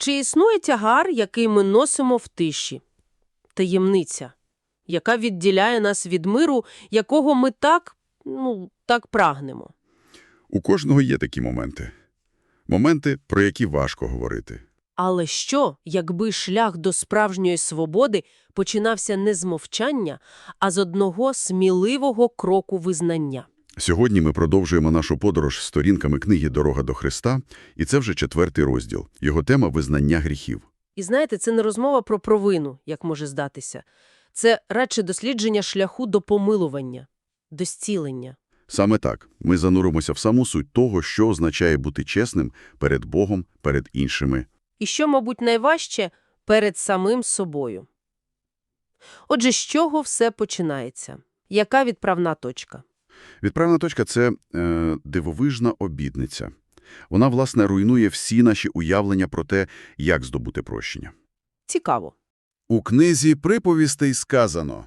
Чи існує тягар, який ми носимо в тиші? Таємниця, яка відділяє нас від миру, якого ми так, ну, так прагнемо. У кожного є такі моменти. Моменти, про які важко говорити. Але що, якби шлях до справжньої свободи починався не з мовчання, а з одного сміливого кроку визнання? Сьогодні ми продовжуємо нашу подорож сторінками книги «Дорога до Христа», і це вже четвертий розділ. Його тема – визнання гріхів. І знаєте, це не розмова про провину, як може здатися. Це радше дослідження шляху до помилування, до зцілення. Саме так, ми зануримося в саму суть того, що означає бути чесним перед Богом, перед іншими. І що, мабуть, найважче – перед самим собою. Отже, з чого все починається? Яка відправна точка? Відправна точка – це е, дивовижна обідниця. Вона, власне, руйнує всі наші уявлення про те, як здобути прощення. Цікаво. У книзі приповістей сказано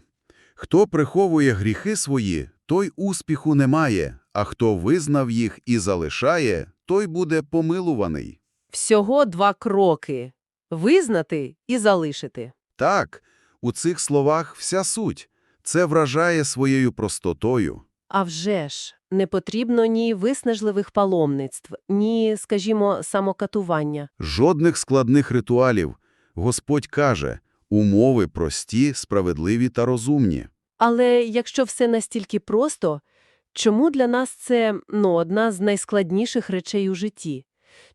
«Хто приховує гріхи свої, той успіху не має, а хто визнав їх і залишає, той буде помилуваний». Всього два кроки – визнати і залишити. Так, у цих словах вся суть. Це вражає своєю простотою. А вже ж, не потрібно ні виснажливих паломництв, ні, скажімо, самокатування. Жодних складних ритуалів. Господь каже «умови прості, справедливі та розумні». Але якщо все настільки просто, чому для нас це ну, одна з найскладніших речей у житті?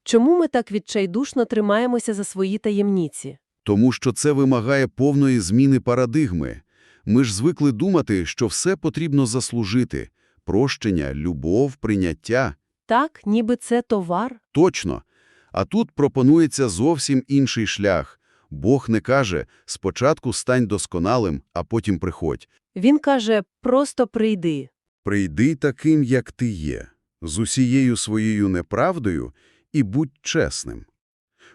Чому ми так відчайдушно тримаємося за свої таємниці? Тому що це вимагає повної зміни парадигми. Ми ж звикли думати, що все потрібно заслужити – прощення, любов, прийняття. Так, ніби це товар? Точно. А тут пропонується зовсім інший шлях. Бог не каже «спочатку стань досконалим, а потім приходь». Він каже «просто прийди». Прийди таким, як ти є, з усією своєю неправдою і будь чесним.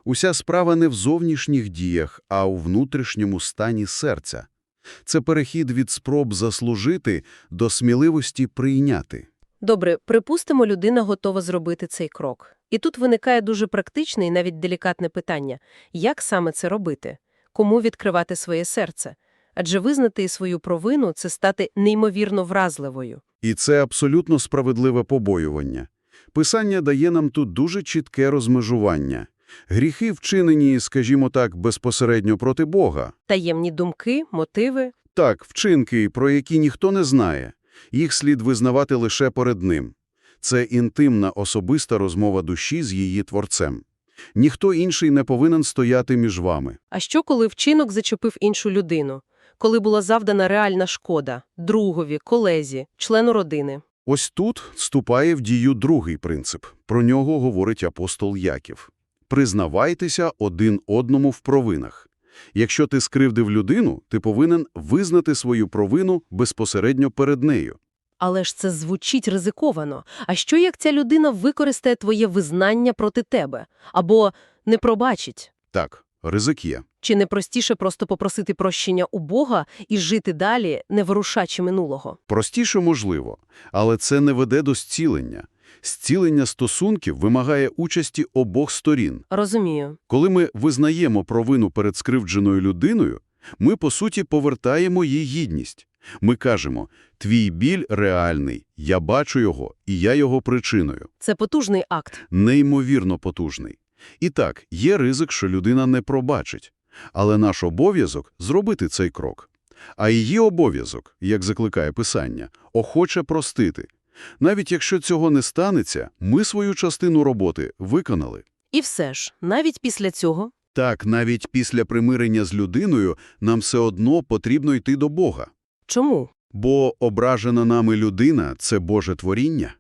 Уся справа не в зовнішніх діях, а у внутрішньому стані серця. Це перехід від спроб заслужити до сміливості прийняти. Добре, припустимо, людина готова зробити цей крок. І тут виникає дуже практичне і навіть делікатне питання. Як саме це робити? Кому відкривати своє серце? Адже визнати і свою провину – це стати неймовірно вразливою. І це абсолютно справедливе побоювання. Писання дає нам тут дуже чітке розмежування. Гріхи вчинені, скажімо так, безпосередньо проти Бога. Таємні думки, мотиви. Так, вчинки, про які ніхто не знає. Їх слід визнавати лише перед ним. Це інтимна особиста розмова душі з її творцем. Ніхто інший не повинен стояти між вами. А що, коли вчинок зачепив іншу людину? Коли була завдана реальна шкода – другові, колезі, члену родини? Ось тут вступає в дію другий принцип. Про нього говорить апостол Яків. Признавайтеся один одному в провинах. Якщо ти скривдив людину, ти повинен визнати свою провину безпосередньо перед нею. Але ж це звучить ризиковано. А що, як ця людина використає твоє визнання проти тебе? Або не пробачить? Так, ризик є. Чи не простіше просто попросити прощення у Бога і жити далі, не вирушачи минулого? Простіше можливо, але це не веде до зцілення. Зцілення стосунків вимагає участі обох сторін. Розумію. Коли ми визнаємо провину перед скривдженою людиною, ми, по суті, повертаємо їй гідність. Ми кажемо, твій біль реальний, я бачу його, і я його причиною. Це потужний акт. Неймовірно потужний. І так, є ризик, що людина не пробачить. Але наш обов'язок – зробити цей крок. А її обов'язок, як закликає Писання, охоче простити. Навіть якщо цього не станеться, ми свою частину роботи виконали. І все ж, навіть після цього Так, навіть після примирення з людиною нам все одно потрібно йти до Бога. чому? Бо ображена нами людина – це Боже творіння.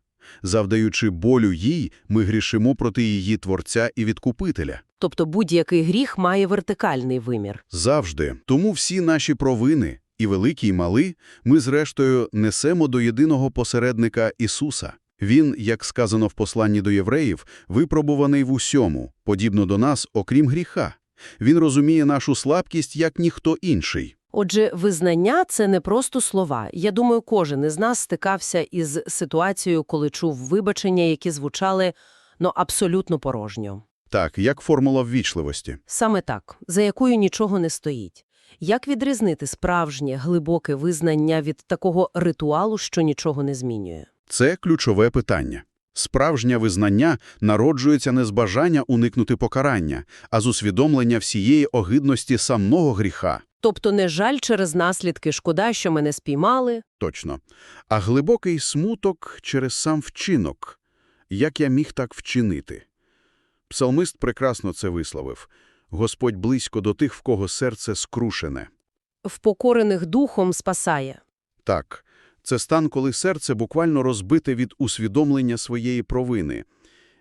Завдаючи болю їй, ми грішимо проти її Творця і Відкупителя. Тобто будь-який гріх має вертикальний вимір. Завжди. Тому всі наші провини, і великі, і мали, ми зрештою несемо до єдиного посередника Ісуса. Він, як сказано в посланні до євреїв, випробуваний в усьому, подібно до нас, окрім гріха. Він розуміє нашу слабкість, як ніхто інший. Отже, визнання – це не просто слова. Я думаю, кожен із нас стикався із ситуацією, коли чув вибачення, які звучали, ну, абсолютно порожньо. Так, як формула ввічливості. Саме так, за якою нічого не стоїть. Як відрізнити справжнє, глибоке визнання від такого ритуалу, що нічого не змінює? Це ключове питання. Справжнє визнання народжується не з бажання уникнути покарання, а з усвідомлення всієї огидності самого гріха. Тобто не жаль через наслідки, шкода, що мене спіймали. Точно. А глибокий смуток через сам вчинок. Як я міг так вчинити? Псалмист прекрасно це висловив. Господь близько до тих, в кого серце скрушене. Впокорених духом спасає. Так, це стан, коли серце буквально розбите від усвідомлення своєї провини.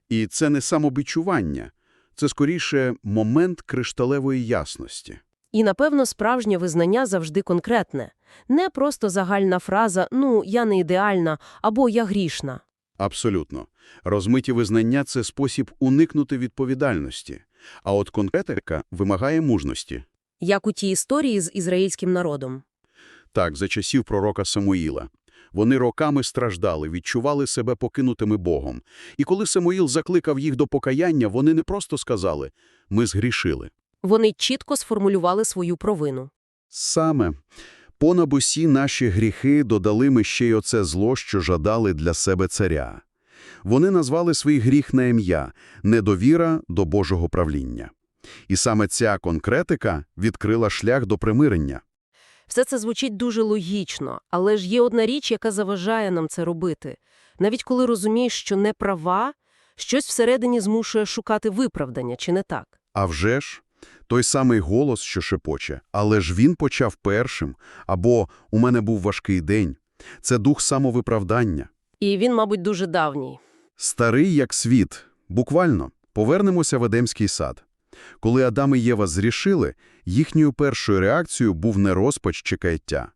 І це не самобичування, це скоріше момент кришталевої ясності. І, напевно, справжнє визнання завжди конкретне. Не просто загальна фраза «ну, я не ідеальна» або «я грішна». Абсолютно. Розмиті визнання – це спосіб уникнути відповідальності. А от конкретика вимагає мужності. Як у тій історії з ізраїльським народом. Так, за часів пророка Самуїла. Вони роками страждали, відчували себе покинутими Богом. І коли Самуїл закликав їх до покаяння, вони не просто сказали «ми згрішили». Вони чітко сформулювали свою провину. Саме. Понад усі наші гріхи додали ми ще й оце зло, що жадали для себе царя. Вони назвали свій гріх на ім'я – недовіра до Божого правління. І саме ця конкретика відкрила шлях до примирення. Все це звучить дуже логічно, але ж є одна річ, яка заважає нам це робити. Навіть коли розумієш, що не права, щось всередині змушує шукати виправдання, чи не так? А вже ж, той самий голос, що шепоче, але ж він почав першим, або «у мене був важкий день». Це дух самовиправдання. І він, мабуть, дуже давній. Старий як світ. Буквально. Повернемося в Едемський сад. Коли Адам і Єва зрішили, їхньою першою реакцією був не розпач чи каяття.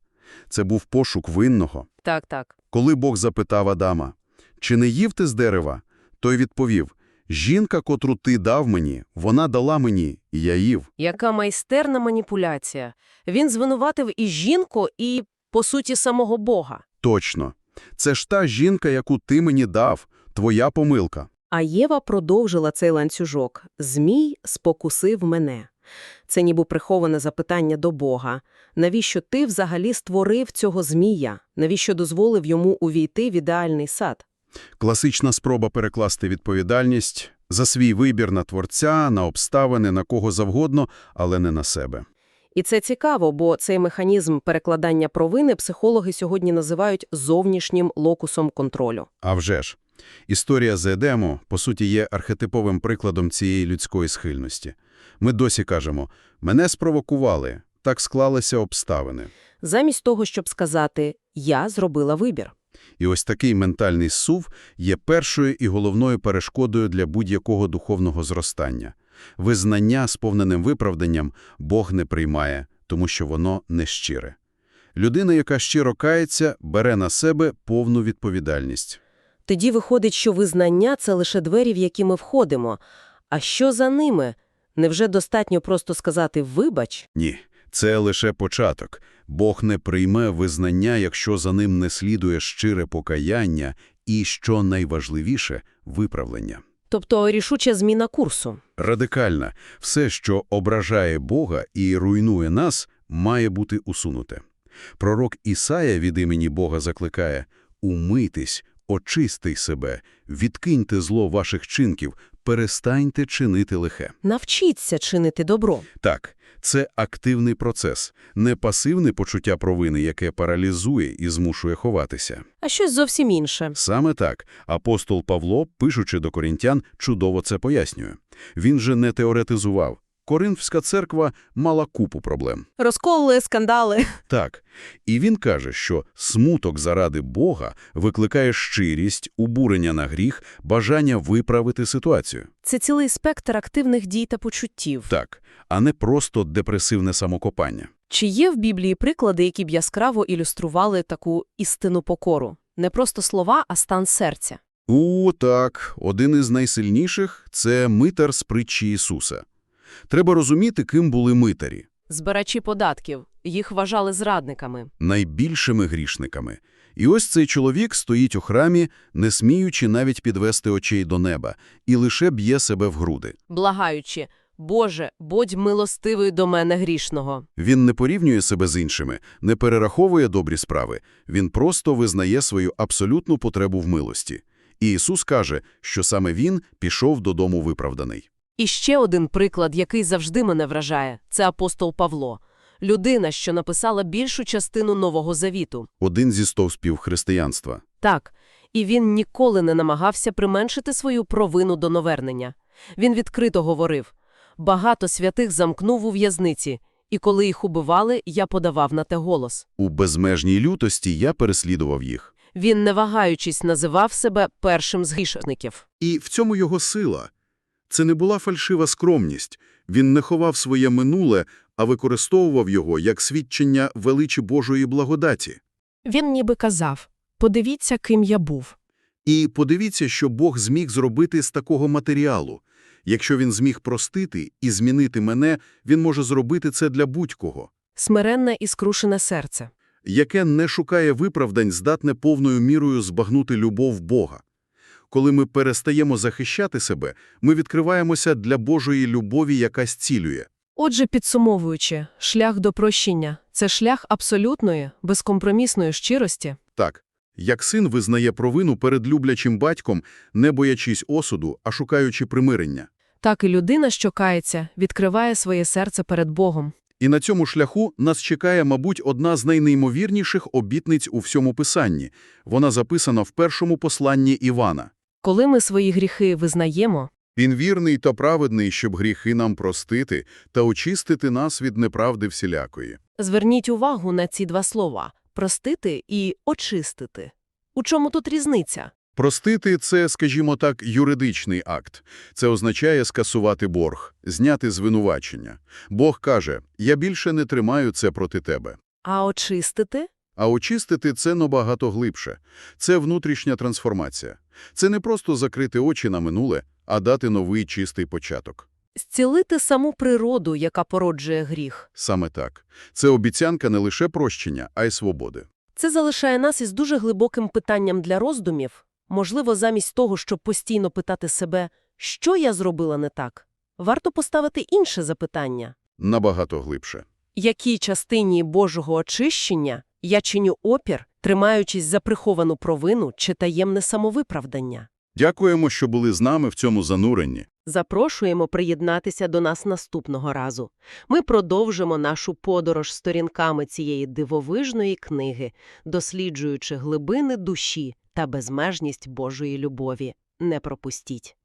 Це був пошук винного. Так, так. Коли Бог запитав Адама, «Чи не їв ти з дерева?» Той відповів, «Жінка, котру ти дав мені, вона дала мені, і я їв». Яка майстерна маніпуляція. Він звинуватив і жінку, і, по суті, самого Бога. Точно. Це ж та жінка, яку ти мені дав, твоя помилка. А Єва продовжила цей ланцюжок. «Змій спокусив мене». Це ніби приховане запитання до Бога. Навіщо ти взагалі створив цього змія? Навіщо дозволив йому увійти в ідеальний сад? Класична спроба перекласти відповідальність за свій вибір на творця, на обставини, на кого завгодно, але не на себе. І це цікаво, бо цей механізм перекладання провини психологи сьогодні називають зовнішнім локусом контролю. А вже ж. Історія з Едему, по суті, є архетиповим прикладом цієї людської схильності. Ми досі кажемо «мене спровокували, так склалися обставини». Замість того, щоб сказати «я зробила вибір». І ось такий ментальний сув є першою і головною перешкодою для будь-якого духовного зростання. Визнання сповненим виправданням Бог не приймає, тому що воно нещире. Людина, яка щиро кається, бере на себе повну відповідальність. Тоді виходить, що визнання – це лише двері, в які ми входимо. А що за ними? Невже достатньо просто сказати «вибач»? Ні, це лише початок. Бог не прийме визнання, якщо за ним не слідує щире покаяння і, що найважливіше, виправлення. Тобто рішуча зміна курсу. Радикальна. Все, що ображає Бога і руйнує нас, має бути усунуте. Пророк Ісая від імені Бога закликає «Умийтесь, очистий себе, відкиньте зло ваших чинків, перестаньте чинити лихе». Навчіться чинити добро. Так, це активний процес, не пасивне почуття провини, яке паралізує і змушує ховатися. А щось зовсім інше. Саме так апостол Павло, пишучи до корінтян, чудово це пояснює. Він же не теоретизував. Коринфська церква мала купу проблем. Розколи, скандали. Так. І він каже, що смуток заради Бога викликає щирість, убурення на гріх, бажання виправити ситуацію. Це цілий спектр активних дій та почуттів. Так, а не просто депресивне самокопання. Чи є в Біблії приклади, які б яскраво ілюстрували таку істинну покору? Не просто слова, а стан серця. У, так, один із найсильніших – це митар з притчі Ісуса. Треба розуміти, ким були митарі. Збирачі податків. Їх вважали зрадниками. Найбільшими грішниками. І ось цей чоловік стоїть у храмі, не сміючи навіть підвести очей до неба, і лише б'є себе в груди. Благаючи, «Боже, будь милостивий до мене грішного». Він не порівнює себе з іншими, не перераховує добрі справи. Він просто визнає свою абсолютну потребу в милості. І Ісус каже, що саме Він пішов додому виправданий. І ще один приклад, який завжди мене вражає – це апостол Павло. Людина, що написала більшу частину Нового Завіту. Один зі стовпів християнства. Так, і він ніколи не намагався применшити свою провину до навернення. Він відкрито говорив «Багато святих замкнув у в'язниці, і коли їх убивали, я подавав на те голос». У безмежній лютості я переслідував їх. Він, не вагаючись, називав себе першим з грішників. І в цьому його сила. Це не була фальшива скромність. Він не ховав своє минуле, а використовував його як свідчення величі Божої благодаті. Він ніби казав «Подивіться, ким я був». І подивіться, що Бог зміг зробити з такого матеріалу. Якщо він зміг простити і змінити мене, він може зробити це для будь-кого. Смиренне і скрушене серце. яке не шукає виправдань, здатне повною мірою збагнути любов Бога. Коли ми перестаємо захищати себе, ми відкриваємося для Божої любові, яка зцілює. Отже, підсумовуючи, шлях до прощення – це шлях абсолютної, безкомпромісної щирості. Так, як син визнає провину перед люблячим батьком, не боячись осуду, а шукаючи примирення. Так і людина, що кається, відкриває своє серце перед Богом. І на цьому шляху нас чекає, мабуть, одна з найнеймовірніших обітниць у всьому Писанні. Вона записана в першому посланні Івана. Коли ми свої гріхи визнаємо, Він вірний та праведний, щоб гріхи нам простити та очистити нас від неправди всілякої. Зверніть увагу на ці два слова – простити і очистити. У чому тут різниця? Простити – це, скажімо так, юридичний акт. Це означає скасувати борг, зняти звинувачення. Бог каже, я більше не тримаю це проти тебе. А очистити? А очистити – це набагато глибше. Це внутрішня трансформація. Це не просто закрити очі на минуле, а дати новий чистий початок. Зцілити саму природу, яка породжує гріх. Саме так. Це обіцянка не лише прощення, а й свободи. Це залишає нас із дуже глибоким питанням для роздумів. Можливо, замість того, щоб постійно питати себе, що я зробила не так, варто поставити інше запитання. Набагато глибше. Якій частині Божого очищення я чиню опір, тримаючись за приховану провину чи таємне самовиправдання? Дякуємо, що були з нами в цьому зануренні. Запрошуємо приєднатися до нас наступного разу. Ми продовжимо нашу подорож сторінками цієї дивовижної книги, досліджуючи глибини душі та безмежність Божої любові. Не пропустіть!